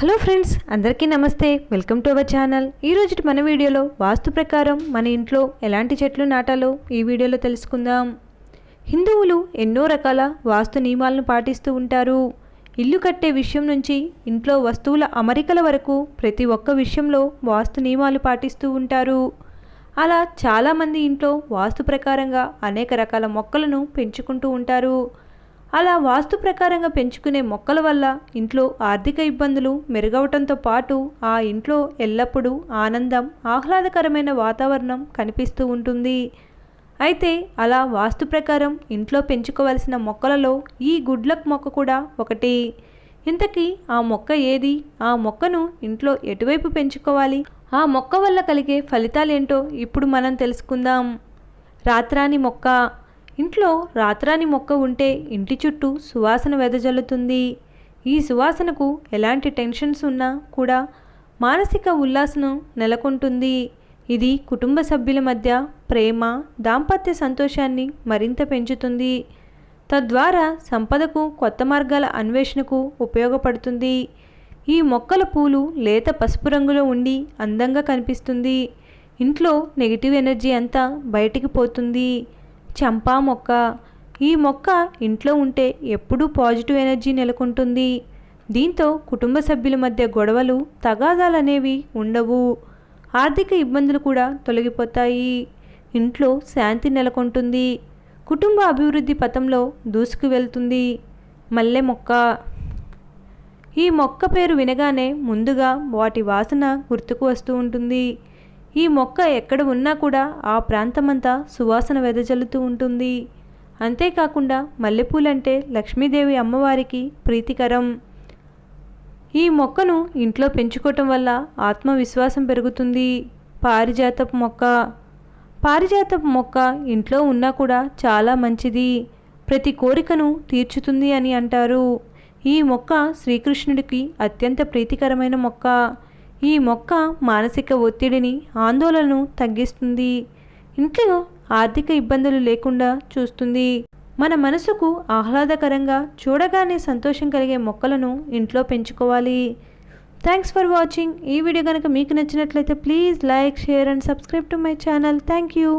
Hello friends అందరికీ నమస్తే. Welcome to our channel. ఈరోజు మన వీడియోలో వాస్తు ప్రకారం మన ఇంట్లో ఎలాంటి చెట్లు నాటాలో ఈ వీడియోలో తెలుసుకుందాం. హిందువులు ఎన్నో రకాల వాస్తు నియమాలను పాటిస్తూ ఉంటారు. ఇల్లు కట్టే విషయం నుంచి ఇంట్లో వస్తువుల అమరికల వరకు ప్రతి ఒక్క విషయంలో వాస్తు నియమాలు పాటిస్తూ ఉంటారు. అలా చాలామంది ఇంట్లో వాస్తు ప్రకారంగా అనేక రకాల మొక్కలను పెంచుకుంటూ ఉంటారు. అలా వాస్తు ప్రకారంగా పెంచుకునే మొక్కల వల్ల ఇంట్లో ఆర్థిక ఇబ్బందులు మెరుగవటంతో పాటు ఆ ఇంట్లో ఎల్లప్పుడూ ఆనందం ఆహ్లాదకరమైన వాతావరణం కనిపిస్తూ ఉంటుంది. అయితే అలా వాస్తు ప్రకారం ఇంట్లో పెంచుకోవలసిన మొక్కలలో ఈ గుడ్లక్ మొక్క కూడా ఒకటి. ఇంతకీ ఆ మొక్క ఏది? ఆ మొక్కను ఇంట్లో ఎటువైపు పెంచుకోవాలి? ఆ మొక్క వల్ల కలిగే ఫలితాలేంటో ఇప్పుడు మనం తెలుసుకుందాం. రాత్రాని మొక్క ఇంట్లో రాత్రాని మొక్క ఉంటే ఇంటి చుట్టూ సువాసన వెదజల్లుతుంది. ఈ సువాసనకు ఎలాంటి టెన్షన్స్ ఉన్నా కూడా మానసిక ఉల్లాసం నెలకొంటుంది. ఇది కుటుంబ సభ్యుల మధ్య ప్రేమ దాంపత్య సంతోషాన్ని మరింత పెంచుతుంది. తద్వారా సంపదకు కొత్త మార్గాల అన్వేషణకు ఉపయోగపడుతుంది. ఈ మొక్కల పూలు లేత పసుపు రంగులో ఉండి అందంగా కనిపిస్తుంది. ఇంట్లో నెగిటివ్ ఎనర్జీ అంతా బయటికి పోతుంది. చంపా మొక్క. ఈ మొక్క ఇంట్లో ఉంటే ఎప్పుడూ పాజిటివ్ ఎనర్జీ నెలకొంటుంది. దీంతో కుటుంబ సభ్యుల మధ్య గొడవలు తగాదాలనేవి ఉండవు. ఆర్థిక ఇబ్బందులు కూడా తొలగిపోతాయి. ఇంట్లో శాంతి నెలకొంటుంది. కుటుంబ అభివృద్ధి పథంలో దూసుకు వెళ్తుంది. మల్లె మొక్క. ఈ మొక్క పేరు వినగానే ముందుగా వాటి వాసన గుర్తుకు వస్తూ ఉంటుంది. ఈ మొక్క ఎక్కడ ఉన్నా కూడా ఆ ప్రాంతమంతా సువాసన వెదజల్లుతూ ఉంటుంది. అంతేకాకుండా మల్లెపూలంటే లక్ష్మీదేవి అమ్మవారికి ప్రీతికరం. ఈ మొక్కను ఇంట్లో పెంచుకోవటం వల్ల ఆత్మవిశ్వాసం పెరుగుతుంది. పారిజాతపు మొక్క. పారిజాతపు మొక్క ఇంట్లో ఉన్నా కూడా చాలా మంచిది. ప్రతి కోరికను తీర్చుతుంది అని అంటారు. ఈ మొక్క శ్రీకృష్ణుడికి అత్యంత ప్రీతికరమైన మొక్క. ఈ మొక్క మానసిక ఒత్తిడిని ఆందోళనను తగ్గిస్తుంది. ఇంట్లో ఆర్థిక ఇబ్బందులు లేకుండా చూస్తుంది. మన మనసుకు ఆహ్లాదకరంగా చూడగానే సంతోషం కలిగే మొక్కలను ఇంట్లో పెంచుకోవాలి. థ్యాంక్స్ ఫర్ వాచింగ్ ఈ వీడియో కనుక మీకు నచ్చినట్లయితే please like share and subscribe to my channel thank you